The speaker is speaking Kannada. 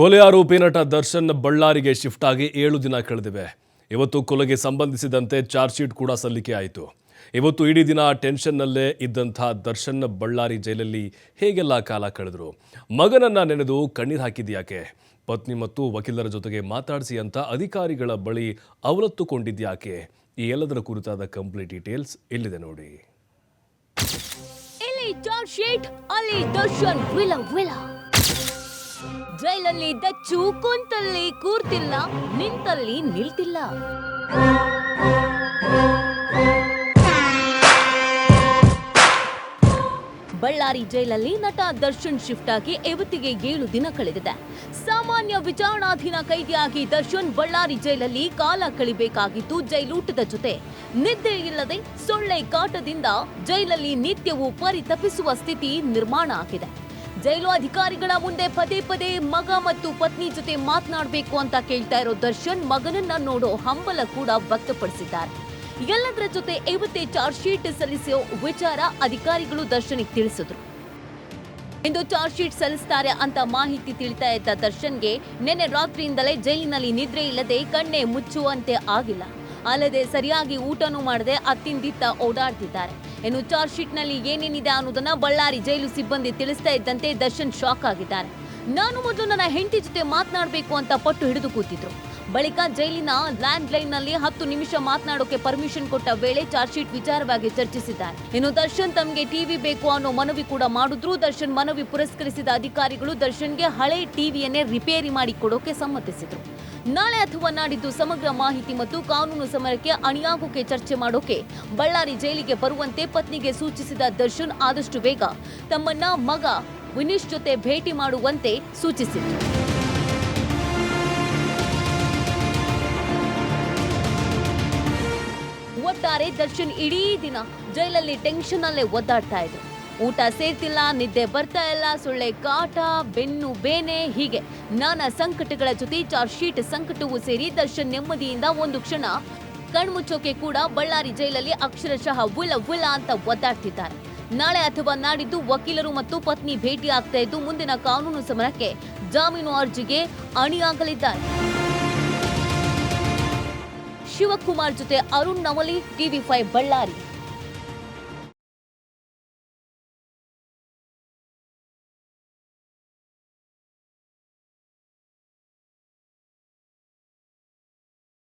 ಕೊಲೆ ಆರೋಪಿ ನಟ ದರ್ಶನ್ ಬಳ್ಳಾರಿಗೆ ಶಿಫ್ಟ್ ಆಗಿ ಏಳು ದಿನ ಕಳೆದಿವೆ. ಇವತ್ತು ಕೊಲೆಗೆ ಸಂಬಂಧಿಸಿದಂತೆ ಚಾರ್ಜ್ ಶೀಟ್ ಕೂಡ ಸಲ್ಲಿಕೆ ಆಯಿತು. ಇವತ್ತು ಇಡೀ ದಿನ ಟೆನ್ಷನ್ನಲ್ಲೇ ಇದ್ದಂಥ ದರ್ಶನ್ ಬಳ್ಳಾರಿ ಜೈಲಲ್ಲಿ ಹೇಗೆಲ್ಲ ಕಾಲ ಕಳೆದರು? ಮಗನನ್ನು ನೆನೆದು ಕಣ್ಣೀರು ಹಾಕಿದ್ಯಾಕೆ ಪತ್ನಿ ಮತ್ತು ವಕೀಲರ ಜೊತೆಗೆ ಮಾತಾಡಿಸಿ ಅಂತ ಅಧಿಕಾರಿಗಳ ಬಳಿ ಅವಲತ್ತುಕೊಂಡಿದ್ಯಾಕೆ ಈ ಎಲ್ಲದರ ಕುರಿತಾದ ಕಂಪ್ಲೀಟ್ ಡೀಟೇಲ್ಸ್ ಇಲ್ಲಿದೆ ನೋಡಿ. ಚಾರ್ಜ್ ಶೀಟ್, ಅಲ್ಲಿ ದರ್ಶನ್. ವಿಲ ವಿಲ. ಜೈಲಲ್ಲಿ ದಚ್ಚು ಕುಂತಲ್ಲಿ ಕೂರ್ತಿಲ್ಲ, ನಿಂತಲ್ಲಿ ನಿಲ್ತಿಲ್ಲ. ಬಳ್ಳಾರಿ ಜೈಲಲ್ಲಿ ನಟ ದರ್ಶನ್ ಶಿಫ್ಟ್ ಆಗಿ ಇವತ್ತಿಗೆ ಏಳು ದಿನ ಕಳೆದಿದೆ. ಸಾಮಾನ್ಯ ವಿಚಾರಣಾಧೀನ ಕೈದಿಯಾಗಿ ದರ್ಶನ್ ಬಳ್ಳಾರಿ ಜೈಲಲ್ಲಿ ಕಾಲ ಕಳಿಬೇಕಾಗಿದ್ದು ಜೈಲೂಟದ ಜೊತೆ. ನಿದ್ದೆ ಇಲ್ಲದೆ ಸೊಳ್ಳೆ ಕಾಟದಿಂದ ಜೈಲಲ್ಲಿ ನಿತ್ಯವೂ ಪರಿತಪಿಸುವ ಸ್ಥಿತಿ ನಿರ್ಮಾಣ ಆಗಿದೆ. ಜೈಲು ಅಧಿಕಾರಿಗಳ ಮುಂದೆ ಪದೇ ಪದೇ ಮಗ ಮತ್ತು ಪತ್ನಿ ಜೊತೆ ಮಾತನಾಡಬೇಕು ಅಂತ ಕೇಳ್ತಾ ಇರೋ ದರ್ಶನ್ ಮಗನನ್ನ ನೋಡೋ ಹಂಬಲ ಕೂಡ ವ್ಯಕ್ತಪಡಿಸಿದ್ದಾರೆ. ಎಲ್ಲದರ ಜೊತೆ ಇವತ್ತೇ ಚಾರ್ಜ್ ಶೀಟ್ ಸಲ್ಲಿಸೋ ವಿಚಾರ ಅಧಿಕಾರಿಗಳು ದರ್ಶನಿಗೆ ತಿಳಿಸಿದ್ರು. ಇಂದು ಚಾರ್ಜ್ ಶೀಟ್ ಸಲ್ಲಿಸ್ತಾರೆ ಅಂತ ಮಾಹಿತಿ ತಿಳಿತಾ ಇದ್ದ ದರ್ಶನ್ಗೆ ನಿನ್ನೆ ರಾತ್ರಿಯಿಂದಲೇ ಜೈಲಿನಲ್ಲಿ ನಿದ್ರೆ ಇಲ್ಲದೆ ಕಣ್ಣೆ ಮುಚ್ಚುವಂತೆ ಆಗಿಲ್ಲ. ಅಲ್ಲದೆ ಸರಿಯಾಗಿ ಊಟನೂ ಮಾಡದೆ ಅತ್ತಿಂದಿತ್ತ ಓಡಾಡ್ತಿದ್ದಾರೆ. ಇನ್ನು ಚಾರ್ಜ್ ಶೀಟ್ನಲ್ಲಿ ಏನೇನಿದೆ ಅನ್ನೋದನ್ನ ಬಳ್ಳಾರಿ ಜೈಲು ಸಿಬ್ಬಂದಿ ತಿಳಿಸ್ತಾ ಇದ್ದಂತೆ ದರ್ಶನ್ ಶಾಕ್ ಆಗಿದ್ದಾರೆ. ನಾನು ಮೊದಲು ನನ್ನ ಹೆಂಡತಿ ಜೊತೆ ಮಾತನಾಡಬೇಕು ಅಂತ ಪಟ್ಟು ಹಿಡಿದು ಕೂತಿದ್ರು. ಬಳಿಕ ಜೈಲಿನ ಲ್ಯಾಂಡ್ ಲೈನ್ನಲ್ಲಿ ಹತ್ತು ನಿಮಿಷ ಮಾತನಾಡೋಕೆ ಪರ್ಮಿಷನ್ ಕೊಟ್ಟ ವೇಳೆ ಚಾರ್ಜ್ ಶೀಟ್ ವಿಚಾರವಾಗಿ ಚರ್ಚಿಸಿದ್ದಾರೆ. ಇನ್ನು ದರ್ಶನ್ ತಮಗೆ ಟಿವಿ ಬೇಕು ಅನ್ನೋ ಮನವಿ ಕೂಡ ಮಾಡಿದ್ರು. ದರ್ಶನ್ ಮನವಿ ಪುರಸ್ಕರಿಸಿದ ಅಧಿಕಾರಿಗಳು ದರ್ಶನ್ಗೆ ಹಳೆ ಟಿವಿಯನ್ನೇ ರಿಪೇರಿ ಮಾಡಿ ಕೊಡೋಕೆ ಸಮ್ಮತಿಸಿದ್ರು. ನಾಳೆ ಅಥವಾ ನಾಡಿದ್ದು ಸಮಗ್ರ ಮಾಹಿತಿ ಮತ್ತು ಕಾನೂನು ಸಮರಕ್ಕೆ ಅಣಿಯಾಗೋಕೆ ಚರ್ಚೆ ಮಾಡೋಕೆ ಬಳ್ಳಾರಿ ಜೈಲಿಗೆ ಬರುವಂತೆ ಪತ್ನಿಗೆ ಸೂಚಿಸಿದ ದರ್ಶನ್ ಆದಷ್ಟು ಬೇಗ ತಮ್ಮನ್ನ ಮಗ ವಿನೀಶ್ ಜೊತೆ ಭೇಟಿ ಮಾಡುವಂತೆ ಸೂಚಿಸಿದ್ರು. ಒಟ್ಟಾರೆ ದರ್ಶನ್ ಇಡೀ ದಿನ ಜೈಲಲ್ಲಿ ಟೆನ್ಷನ್ ಅಲ್ಲೇ ಒದ್ದಾಡ್ತಾ ಇದ್ರು. ಊಟ ಸೇರ್ತಿಲ್ಲ, ನಿದ್ದೆ ಬರ್ತಾ ಇಲ್ಲ, ಸೊಳ್ಳೆ ಕಾಟ, ಬೆನ್ನು ಬೇನೆ, ಹೀಗೆ. ನಾನಾ ಸಂಕಟಗಳ ಜೊತೆ ಚಾರ್ಜ್ ಶೀಟ್ ಸಂಕಟವೂ ಸೇರಿ ದರ್ಶನ್ ನೆಮ್ಮದಿಯಿಂದ ಒಂದು ಕ್ಷಣ ಕಣ್ಮುಚ್ಚೋಕೆ ಕೂಡ ಬಳ್ಳಾರಿ ಜೈಲಲ್ಲಿ ಅಕ್ಷರಶಃ ಉಲ ಉಲ ಅಂತ ಒದ್ದಾಡ್ತಿದ್ದಾರೆ. ನಾಳೆ ಅಥವಾ ನಾಡಿದ್ದು ವಕೀಲರು ಮತ್ತು ಪತ್ನಿ ಭೇಟಿ ಆಗ್ತಾ ಇದ್ದು ಮುಂದಿನ ಕಾನೂನು ಸಮರಕ್ಕೆ ಜಾಮೀನು ಅರ್ಜಿಗೆ ಅಣಿಯಾಗಲಿದ್ದಾರೆ. ಶಿವಕುಮಾರ್ ಜೊತೆ ಅರುಣ್ ನವಲಿ ಟಿವಿ ಫೈವ್ ಬಳ್ಳಾರಿ.